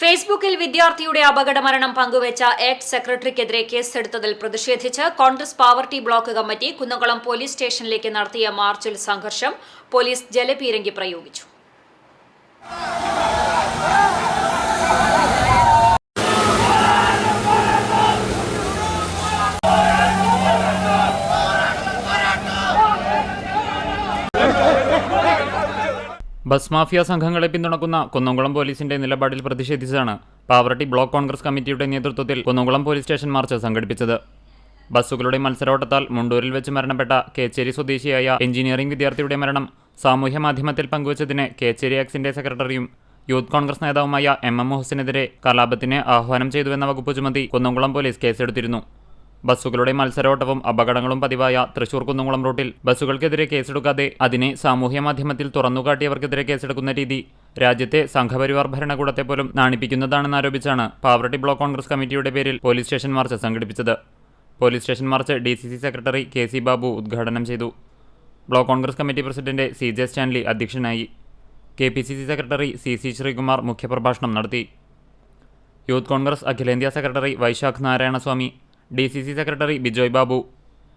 ഫേസ്ബുക്കിൽ വിദ്യാർത്ഥിയുടെ അപകടമരണം പങ്കുവച്ച എക്സ് സെക്രട്ടറിക്കെതിരെ കേസെടുത്തതിൽ പ്രതിഷേധിച്ച് കോൺഗ്രസ് പാവർട്ടി ബ്ലോക്ക് കമ്മിറ്റി കുന്നംകുളം പോലീസ് സ്റ്റേഷനിലേക്ക് നടത്തിയ മാർച്ചിൽ സംഘർഷം പോലീസ് ജലപീരങ്കി പ്രയോഗിച്ചു. ബസ് മാഫിയ സംഘങ്ങളെ പിന്തുണക്കുന്ന കുന്നംകുളം പോലീസിന്റെ നിലപാടിൽ പ്രതിഷേധിച്ചാണ് പാവറട്ടി ബ്ലോക്ക് കോൺഗ്രസ് കമ്മിറ്റിയുടെ നേതൃത്വത്തിൽ കുന്നംകുളം പോലീസ് സ്റ്റേഷൻ മാർച്ച് സംഘടിപ്പിച്ചത്. ബസ്സുകളുടെ മത്സരോട്ടത്താൽ മുണ്ടൂരിൽ വെച്ച് മരണപ്പെട്ട കേച്ചേരി സ്വദേശിയായ എഞ്ചിനീയറിംഗ് വിദ്യാർത്ഥിയുടെ മരണം സാമൂഹ്യ മാധ്യമത്തിൽ പങ്കുവച്ചതിന് കേച്ചേരി ആക്സിന്റെ സെക്രട്ടറിയും യൂത്ത് കോൺഗ്രസ് നേതാവുമായ എം എം മുഹസിനെതിരെ കലാപത്തിന് ആഹ്വാനം ചെയ്തുവെന്ന വകുപ്പ് ചുമത്തി കുന്നംകുളം പോലീസ് കേസെടുത്തിരുന്നു. ബസ്സുകളുടെ മത്സരോട്ടവും അപകടങ്ങളും പതിവായ തൃശൂർ കുന്നംകുളം റൂട്ടിൽ ബസ്സുകൾക്കെതിരെ കേസെടുക്കാതെ അതിനെ സാമൂഹ്യ മാധ്യമത്തിൽ തുറന്നുകാട്ടിയവർക്കെതിരെ കേസെടുക്കുന്ന രീതി രാജ്യത്തെ സംഘപരിവാർ ഭരണകൂടത്തെ പോലും നാണിപ്പിക്കുന്നതാണെന്നാരോപിച്ചാണ് പാവർട്ടി ബ്ലോക്ക് കോൺഗ്രസ് കമ്മിറ്റിയുടെ പേരിൽ പോലീസ് സ്റ്റേഷൻ മാർച്ച് സംഘടിപ്പിച്ചത്. Police station march D C C secretary K C Babu ഉദ്ഘാടനം ചെയ്തു. Block Congress committee president C J Stanley അധ്യക്ഷനായി. K P C C secretary C C Sreekumar മുഖ്യപ്രഭാഷണം നടത്തി. യൂത്ത് കോൺഗ്രസ് അഖിലേന്ത്യാ secretary Vaishakh Narayanaswamy D C C secretary Bijoy Babu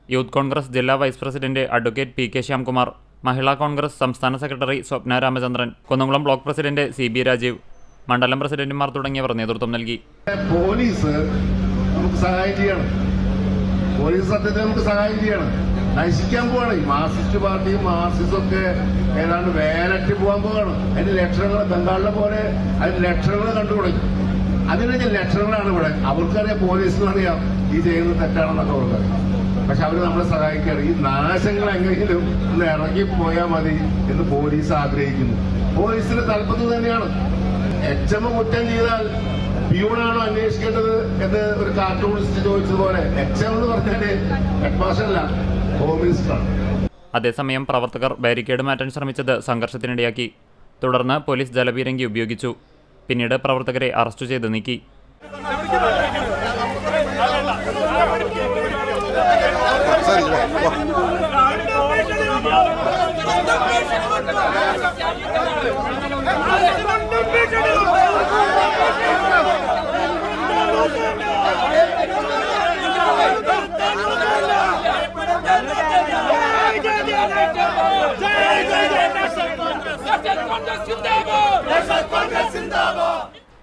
youth Congress ജില്ലാ vice president advocate P K Shyamkumar Mahila Congress സംസ്ഥാന secretary Swapna Ramachandran Kunnamkulam block president C B Rajeev മണ്ഡലം പ്രസിഡന്റുമാർ തുടങ്ങിയവർ നേതൃത്വം നൽകി. പോലീസ് നമുക്ക് സഹായം ചെയ്യണം. പോലീസ് സത്യത്തിൽ നമുക്ക് സഹായം ചെയ്യണം. നശിക്കാൻ പോവാണ്. ഈ മാർസിസ്റ്റ് പാർട്ടിയും മാർക്സിസ്റ്റും ഒക്കെ ഏതാണ്ട് വേലറ്റ് പോകാൻ പോവാണ്. അതിന്റെ ലക്ഷണങ്ങൾ ബംഗാളിലെ പോലെ അതിന്റെ ലക്ഷണങ്ങൾ കണ്ടു അതിന്റെ ലക്ഷണങ്ങളാണ് ഇവിടെ. അവർക്കറിയാം പോലീസിനും അറിയാം ഈ ചെയ്യുന്നത് തെറ്റാണെന്നൊക്കെ അവർക്കറിയാം പക്ഷെ അവർ നമ്മളെ സഹായിക്കാറ്. ഈ നാശങ്ങൾ എങ്ങനെയും ഒന്ന് ഇറങ്ങി പോയാൽ മതി എന്ന് പോലീസ് ആഗ്രഹിക്കുന്നു. പോലീസിന്റെ തലപ്പത്ത് തന്നെയാണ്. എച്ച് എം കുറ്റം ചെയ്താൽ പ്യൂണാണോ അന്വേഷിക്കേണ്ടത് എന്ന് ഒരു കാർട്ടൂണിസ്റ്റ് ചോദിച്ചതുപോലെ എച്ച് എം എന്ന് പറഞ്ഞാൽ ഹെഡ് മാസ്റ്ററല്ല ഹോം അതേസമയം പ്രവർത്തകർ ബാരിക്കേഡ് മാറ്റാൻ ശ്രമിച്ചത് സംഘർഷത്തിനിടയാക്കി. തുടർന്ന് പോലീസ് ജലപീരങ്കി ഉപയോഗിച്ചു. പിന്നീട് പ്രവർത്തകരെ അറസ്റ്റ് ചെയ്ത് നീക്കി